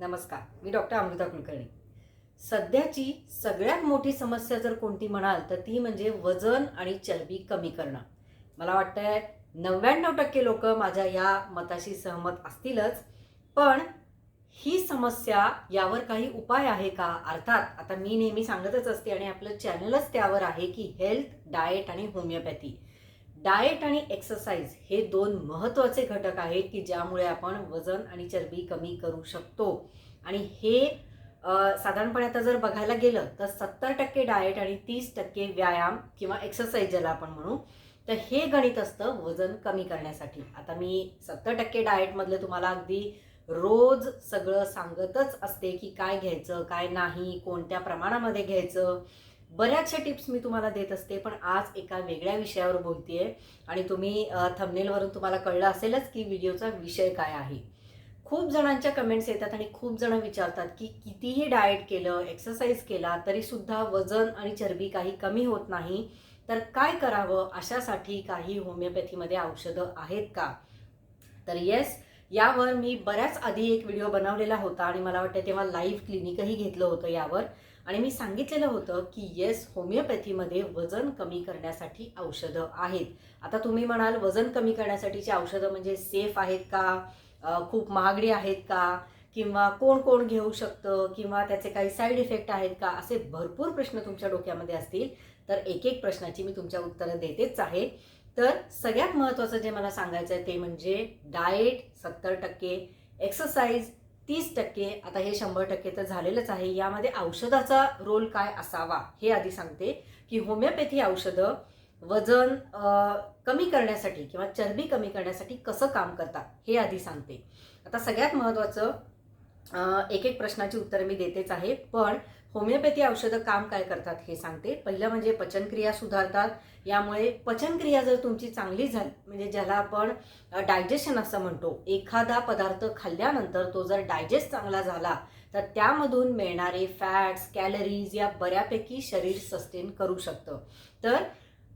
नमस्कार मी डॉक्टर अमृता कुलकर्णी. सध्याची सगळ्यात मोठी समस्या जर कोणती म्हणाल तर ती म्हणजे वजन आणि चरबी कमी करणं. मला वाटतंय नव्याण्णव टक्के लोक माझ्या या मताशी सहमत असतीलच पण ही समस्या यावर काही उपाय आहे का? अर्थात आता मी नेहमी सांगतच असते आणि आपलं चॅनलच त्यावर आहे की हेल्थ डाएट आणि होमिओपॅथी डाएट आणि एक्सरसाइज हे दोन महत्त्वाचे घटक आहेत की ज्यामुळे आपण वजन आणि चरबी कमी करू शकतो. आणि हे साधारणपणे आता जर बघायला गेलं तर सत्तर टक्के डाएट आणि तीस टक्के व्यायाम किंवा एक्सरसाइज ज्याला आपण म्हणू तर हे गणित असतं वजन कमी करण्यासाठी. आता मी सत्तर टक्के डाएटमधलं तुम्हाला अगदी रोज सगळं सांगतच असते की काय घ्यायचं काय नाही कोणत्या प्रमाणामध्ये घ्यायचं. बऱ्याचशा टिप्स मी तुम्हाला देत असते पण आज एका वेगळ्या विषयावर बोलतेय आणि तुम्ही थंबनेलवरून तुम्हाला कळलं असेलच की व्हिडिओचा विषय काय आहे. खूप जणांच्या कमेंट्स येतात आणि खूप जण विचारतात की कितीही डाएट केलं एक्सरसाइज केला तरीसुद्धा वजन आणि चरबी काही कमी होत नाही तर काय करावं? अशासाठी काही होमिओपॅथीमध्ये औषधं आहेत का? तर येस यावर मी बऱ्याच आधी एक व्हिडिओ बनवलेला होता आणि मला वाटतं तेव्हा लाईव्ह क्लिनिकही घेतलं होतं यावर. आणि मी सांगितलेलं होतं की येस होमिओपॅथीमध्ये वजन कमी करण्यासाठी औषधं आहेत. आता तुम्ही म्हणाल वजन कमी करण्यासाठीची औषधं म्हणजे सेफ आहेत का? खूप महागडी आहेत का? किंवा कोण कोण घेऊ शकतं? किंवा त्याचे काही साईड इफेक्ट आहेत का? असे भरपूर प्रश्न तुमच्या डोक्यामध्ये असतील. तर एक एक प्रश्नाची मी तुमच्या उत्तरं देतेच आहे. तर सगळ्यात महत्त्वाचं जे मला सांगायचं आहे ते म्हणजे डाएट सत्तर टक्के एक्सरसाइज तीस टक्के आता हे शंभर टक्के तर झालेलंच आहे. यामध्ये औषधाचा रोल काय असावा हे आधी सांगते की होमिओपॅथी औषधं वजन कमी करण्यासाठी किंवा चरबी कमी करण्यासाठी कसं काम करतात हे आधी सांगते. आता सगळ्यात महत्त्वाचं एक एक प्रश्नाची उत्तरं मी देतेच आहे पण होमिओपॅथी औषधं काम काय करतात हे सांगते. पहिलं म्हणजे पचनक्रिया सुधारतात. यामुळे पचनक्रिया जर तुमची चांगली झाली म्हणजे ज्याला आपण डायजेशन असं म्हणतो एखादा पदार्थ खाल्ल्यानंतर तो जर डायजेस्ट चांगला झाला तर त्यामधून मिळणारे फॅट्स कॅलरीज या बऱ्यापैकी शरीर सस्टेन करू शकतं. तर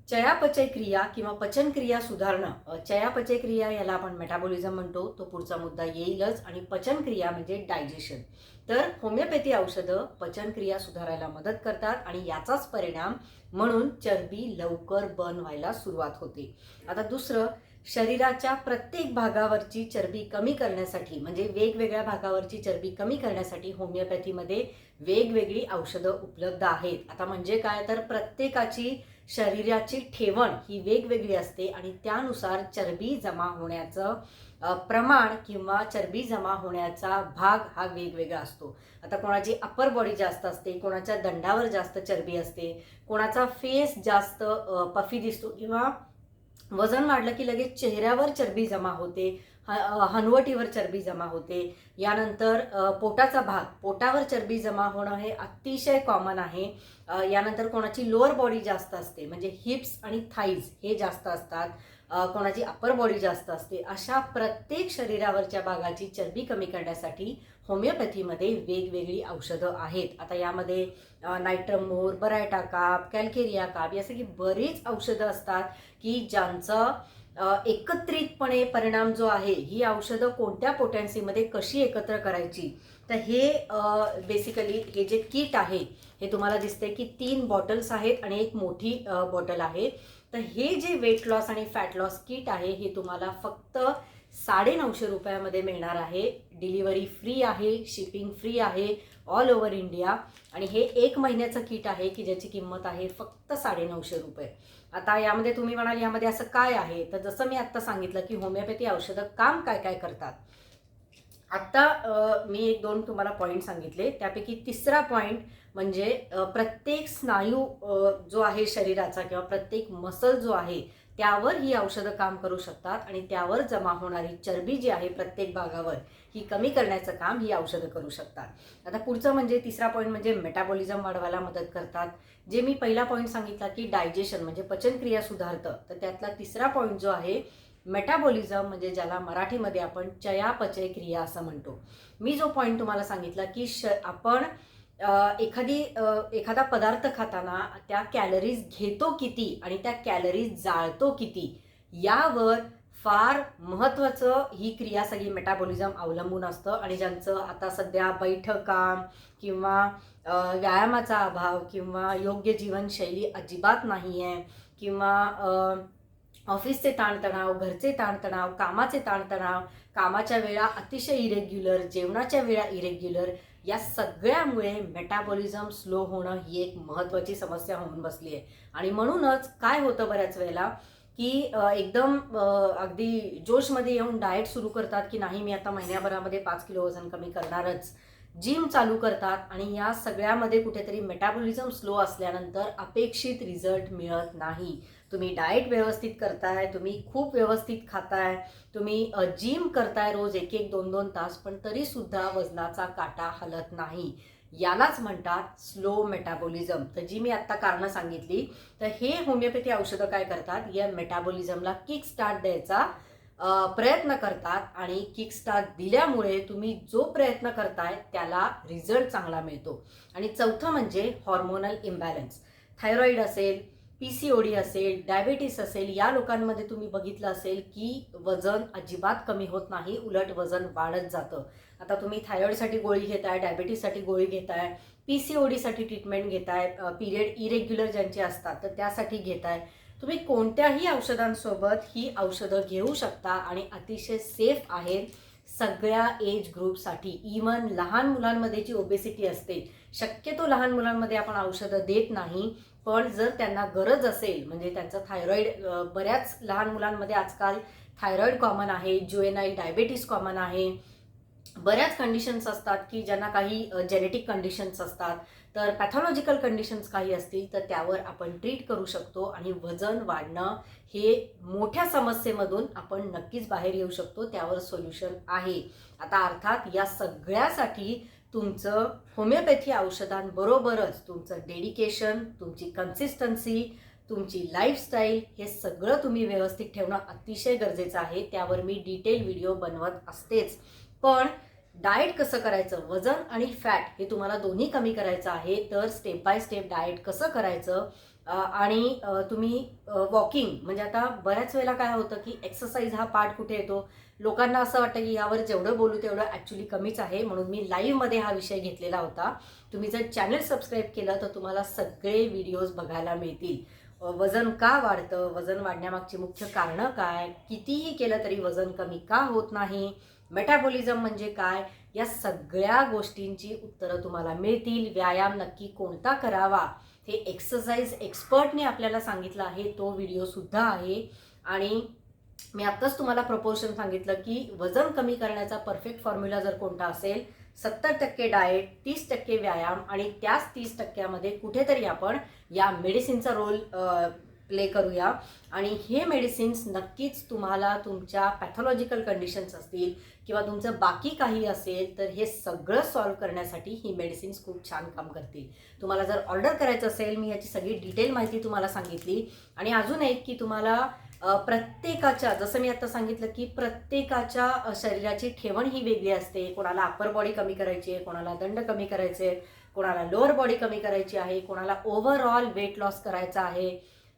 चयापचय क्रिया किंवा पचनक्रिया सुधारणं चयापचय क्रिया याला आपण मेटाबॉलिझम म्हणतो. तो पुढचा मुद्दा येईलच. आणि पचनक्रिया म्हणजे डायजेशन तर होमिओपॅथी औषधं पचनक्रिया सुधारायला मदत करतात आणि याचाच परिणाम म्हणून चरबी लवकर बर्न व्हायला सुरुवात होते. आता दुसरं शरीराच्या प्रत्येक भागावरची चरबी कमी करण्यासाठी म्हणजे वेगवेगळ्या भागावरची चरबी कमी करण्यासाठी होमिओपॅथीमध्ये वेगवेगळी औषधं उपलब्ध आहेत. आता म्हणजे काय? तर प्रत्येकाची शरीराची ठेवण ही वेगवेगळी असते आणि त्यानुसार चरबी जमा होण्याचं प्रमाण किंवा चरबी जमा होण्याचा भाग हा वेगवेगळा असतो. आता कोणाची अप्पर बॉडी जास्त असते कोणाच्या दंडावर जास्त चरबी असते कोणाचा फेस जास्त पफी दिसतो किंवा वजन वाढलं की लगेच चेहऱ्यावर चरबी जमा होते. ह- हनवटीवर चरबी जमा होते. यानंतर पोटाचा भाग. पोटावर चरबी जमा होणं हे अतिशय कॉमन आहे. यानंतर कोणाची लोअर बॉडी जास्त असते म्हणजे हिप्स आणि थाईज हे जास्त असतात. कोणाची अप्पर बॉडी जास्त असते. अशा प्रत्येक शरीरावरच्या भागाची चरबी कमी करण्यासाठी होमिओपॅथीमध्ये वेगवेगळी औषधं आहेत. आता यामध्ये नायट्रमोर बरायटा काप कॅल्केरिया काप यासारखी बरीच औषधं असतात की ज्यांचं एकत्रितपणे परिणाम जो आहे ही औषधं कोणत्या पोटॅन्सीमध्ये कशी एकत्र करायची? तर हे बेसिकली हे जे किट आहे हे तुम्हाला दिसते की तीन बॉटल्स आहेत आणि एक मोठी बॉटल आहे. तर हे जे वेट लॉस आणि फॅट लॉस किट आहे हे तुम्हाला फक्त साडे नऊशे रुपयामध्ये मिळणार आहे. डिलिव्हरी फ्री आहे शिपिंग फ्री आहे ऑल ओव्हर इंडिया आणि हे एक महिन्याचं किट आहे की ज्याची किंमत आहे फक्त साडे नऊशे रुपये. आता यामध्ये तुम्ही म्हणाल यामध्ये असं काय आहे? तर जसं मी आत्ता सांगितलं की होमिओपॅथी औषधं काम काय काय करतात? आत्ता मी एक दोन तुम्हाला पॉईंट सांगितले. त्यापैकी तिसरा पॉईंट म्हणजे प्रत्येक स्नायू जो आहे शरीराचा किंवा प्रत्येक मसल जो आहे त्यावर ही औषधं काम करू शकतात आणि त्यावर जमा होणारी चरबी जी आहे प्रत्येक भागावर ही कमी करण्याचं काम ही औषधं करू शकतात. आता पुढचं म्हणजे तिसरा पॉईंट म्हणजे मेटाबॉलिझम वाढवायला मदत करतात. जे मी पहिला पॉईंट सांगितला की डायजेशन म्हणजे पचनक्रिया सुधारतं. तर त्यातला तिसरा पॉईंट जो आहे मेटाबॉलिझम म्हणजे ज्याला मराठीमध्ये आपण चयापचय क्रिया असं म्हणतो. मी जो पॉईंट तुम्हाला सांगितला की श आपण एखादी एखादा पदार्थ खाताना त्या कॅलरीज घेतो किती आणि त्या कॅलरीज जाळतो किती यावर फार महत्त्वाचं ही क्रिया सगळी मेटाबॉलिझम अवलंबून असतं आणि ज्यांचं आता सध्या बैठकाम किंवा व्यायामाचा अभाव किंवा योग्य जीवनशैली अजिबात नाही आहे किंवा ऑफिसचे ताणतणाव घरचे ताणतणाव कामाचे ताणतणाव कामाच्या वेळा अतिशय इरेग्युलर जेवणाच्या वेळा इरेग्युलर या सगळ्यामुळे मेटाबॉलिझम स्लो होणं ही एक महत्त्वाची समस्या होऊन बसली आहे. आणि म्हणूनच काय होतं बऱ्याच वेळेला की एकदम अगदी जोशमध्ये येऊन डाएट सुरू करतात की नाही मी आता महिन्याभरामध्ये पाच किलो वजन कमी करणारच. जिम चालू करतात आणि या सगळ्यामध्ये कुठेतरी मेटाबॉलिझम स्लो असल्यानंतर अपेक्षित रिझल्ट मिळत नाही. तुम्ही डाएट व्यवस्थित करताय तुम्ही खूप व्यवस्थित खाताय तुम्ही जिम करताय रोज एक एक दोन दोन तास पण तरीसुद्धा वजनाचा काटा हलत नाही. यालाच म्हणतात स्लो मेटाबॉलिझम तर जी मी आत्ता कारणं सांगितली तर हे होमिओपॅथी औषधं काय करतात? या मेटाबॉलिझमला किक स्टार्ट द्यायचा प्रयत्न करतात आणि किक स्टार्ट दिल्यामुळे तुम्ही जो प्रयत्न करताय त्याला रिझल्ट चांगला मिळतो. आणि चौथं म्हणजे हॉर्मोनल इम्बॅलन्स थायरॉईड असेल पी सी ओ डी असेल डायबेटीस असेल या लोकांमध्ये तुम्ही बघितलं असेल की वजन अजिबात कमी होत नाही उलट वजन वाढत जातं. आता तुम्ही थायरॉईडसाठी गोळी घेताय डायबेटीससाठी गोळी घेताय पी सी ओ डीसाठी ट्रीटमेंट घेताय पिरियड इरेग्युलर ज्यांचे असतात तर त्यासाठी घेताय. तुम्ही कोणत्याही औषधांसोबत ही औषधं घेऊ शकता आणि अतिशय सेफ आहेत सगळ्या एज ग्रुपसाठी इवन लहान मुलांमध्ये जी ओबेसिटी असते शक्यतो लहान मुलांमध्ये आपण औषधं देत नाही. पण जर त्यांना गरज असेल म्हणजे त्यांचं थायरॉईड बऱ्याच लहान मुलांमध्ये आजकाल थायरॉईड कॉमन आहे ज्युएनाईल डायबेटीस कॉमन आहे. बऱ्याच कंडिशन्स असतात की ज्यांना काही जेनेटिक कंडिशन्स असतात. तर पॅथॉलॉजिकल कंडिशन्स काही असतील तर त्यावर आपण ट्रीट करू शकतो आणि वजन वाढणं हे मोठ्या समस्येमधून आपण नक्कीच बाहेर येऊ शकतो. त्यावर सोल्युशन आहे. आता अर्थात या सगळ्यासाठी तुमचं होमिओपॅथी औषधांबरोबरच तुमचं डेडिकेशन तुमची कन्सिस्टन्सी तुमची लाईफस्टाईल हे सगळं तुम्ही व्यवस्थित ठेवणं अतिशय गरजेचं आहे. त्यावर मी डिटेल व्हिडिओ बनवत असतेच. पण डाएट कसं करायचं? वजन आणि फॅट हे तुम्हाला दोन्ही कमी करायचं आहे. तर स्टेप बाय स्टेप डाएट कसं करायचं? आणि तुम्ही वॉकिंग म्हणजे आता बऱ्याच वेळेला काय होतं की एक्सरसाइज हा पार्ट कुठे येतो? लोकांना असं वाटतं की यावर जेवढं बोलू तेवढं ॲक्च्युली कमीच आहे. म्हणून मी लाईव्हमध्ये हा विषय घेतलेला होता. तुम्ही जर चॅनल सबस्क्राईब केलं तर तुम्हाला सगळे व्हिडिओज बघायला मिळतील. वजन का वाढतं? वजन वाढण्यामागची मुख्य कारणं काय? कितीही केलं तरी वजन कमी का होत नाही? मेटाबॉलिझम म्हणजे काय? या सगळ्या गोष्टींची उत्तरं तुम्हाला मिळतील. व्यायाम नक्की कोणता करावा? हे एक्सरसाइज एक्सपर्टने आपल्याला सांगितलं आहे तो व्हिडिओसुद्धा आहे. आणि मी आत्ताच तुम्हाला प्रपोर्शन सांगितलं की वजन कमी करण्याचा परफेक्ट फॉर्म्युला जर कोणता असेल सत्तर टक्के डाएट तीस टक्के व्यायाम आणि त्याच तीस टक्क्यामध्ये कुठेतरी आपण या मेडिसिनचा रोल प्ले करूया. आणि हे मेडिसिन्स नक्कीच तुम्हाला तुमच्या पॅथॉलॉजिकल कंडिशन्स असतील किंवा तुमचं बाकी काही असेल तर हे सगळं सॉल्व्ह करण्यासाठी ही मेडिसिन्स खूप छान काम करतील. तुम्हाला जर ऑर्डर करायचं असेल मी याची सगळी डिटेल माहिती तुम्हाला सांगितली. आणि अजून एक की तुम्हाला प्रत्येकाच्या जसं मी आता सांगितलं की प्रत्येकाच्या शरीराची ठेवण ही वेगळी असते. कोणाला अप्पर बॉडी कमी करायची आहे कोणाला दंड कमी करायचे कोणाला लोअर बॉडी कमी करायची आहे कोणाला ओव्हरऑल वेट लॉस करायचा आहे.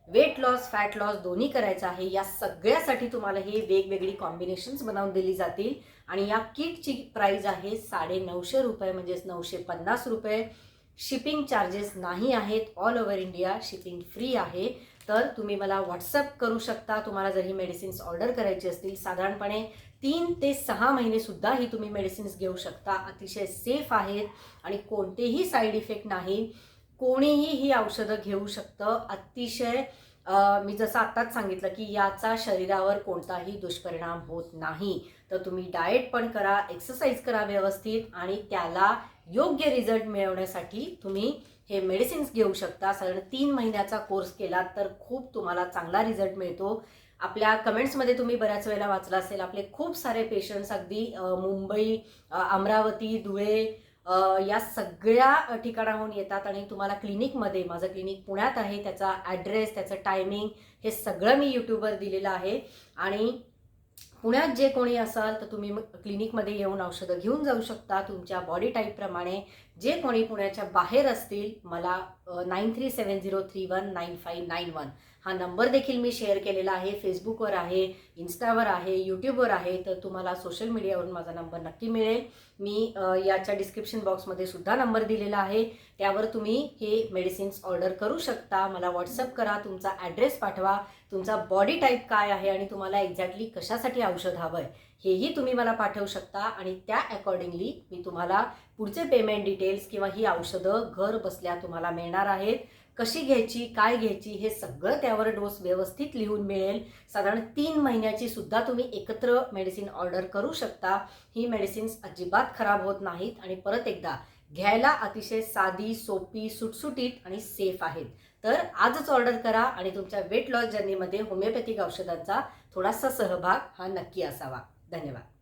वेट लॉस फॅट लॉस दोन्ही करायचं आहे. या सगळ्यासाठी तुम्हाला हे वेगवेगळी कॉम्बिनेशन्स बनवून दिली जातील. आणि या किटची प्राईज आहे साडे नऊशे रुपये म्हणजेच नऊशे पन्नास रुपये. शिपिंग चार्जेस नाही आहेत. All over India shipping free आहे. तर तुम्ही मला व्हॉट्सअप करू शकता. तुम्हाला जर ही मेडिसिन्स ऑर्डर करायची असतील साधारणपणे तीन ते सहा महिनेसुद्धा ही तुम्ही मेडिसिन्स घेऊ शकता. अतिशय सेफ आहेत. आणि कोणतेही साईड इफेक्ट नाही. कोणीही ही औषधं घेऊ शकतं. अतिशय मी जसं आत्ताच सांगितलं की याचा शरीरावर कोणताही दुष्परिणाम होत नाही. तर तुम्ही डाएट पण करा एक्सरसाइज करा व्यवस्थित आणि त्याला योग्य रिझल्ट मिळवण्यासाठी तुम्ही हे मेडिसिन्स घेऊ शकता. साधारण तीन महिन्याचा कोर्स केला तर खूप तुम्हाला चांगला रिझल्ट मिळतो. आपल्या कमेंट्समध्ये तुम्ही बऱ्याच वेळेला वाचला असेल. आपले खूप सारे पेशंट्स अगदी मुंबई अमरावती धुळे या सगळ्या ठिकाणाहून येतात आणि तुम्हाला क्लिनिकमध्ये माझं क्लिनिक पुण्यात आहे त्याचा ॲड्रेस त्याचं टायमिंग हे सगळं मी यूट्यूबवर दिलेलं आहे. आणि पुण्यात जे कोणी असाल तर तुम्ही मग क्लिनिकमध्ये येऊन औषधं घेऊन जाऊ शकता. तुमच्या बॉडी टाईपप्रमाणे जे कोणी पुण्याच्या बाहेर असतील मला nine three seven zero three one nine five nine one. हा नंबर देखील मी शेअर केलेला आहे. फेसबुकवर आहे इन्स्टावर आहे यूट्यूबवर आहे तर तुम्हाला सोशल मीडियावरून माझा नंबर नक्की मिळेल. मी याच्या डिस्क्रिप्शन बॉक्समध्ये सुद्धा नंबर दिलेला आहे. त्यावर तुम्ही हे मेडिसिन्स ऑर्डर करू शकता. मला व्हॉट्सअप करा तुमचा ॲड्रेस पाठवा तुमचा बॉडी टाईप काय आहे आणि तुम्हाला एक्झॅक्टली कशासाठी औषध हवं आहे हेही तुम्ही मला पाठवू शकता. आणि त्या अकॉर्डिंगली मी तुम्हाला पुढचे पेमेंट डिटेल्स किंवा ही औषधं घर बसल्या तुम्हाला मिळणार आहेत. कशी घ्यायची काय घ्यायची हे सगळं त्यावर डोस व्यवस्थित लिहून मिळेल. साधारण तीन महिन्याची सुद्धा तुम्ही एकत्र मेडिसिन ऑर्डर करू शकता. ही मेडिसिन्स अजिबात खराब होत नाहीत आणि परत एकदा घ्यायला अतिशय साधी सोपी सुटसुटीत आणि सेफ आहेत. तर आजच ऑर्डर करा आणि तुमच्या वेट लॉस जर्नीमध्ये होमिओपॅथिक औषधांचा थोडासा सहभाग हा नक्की असावा. धन्यवाद.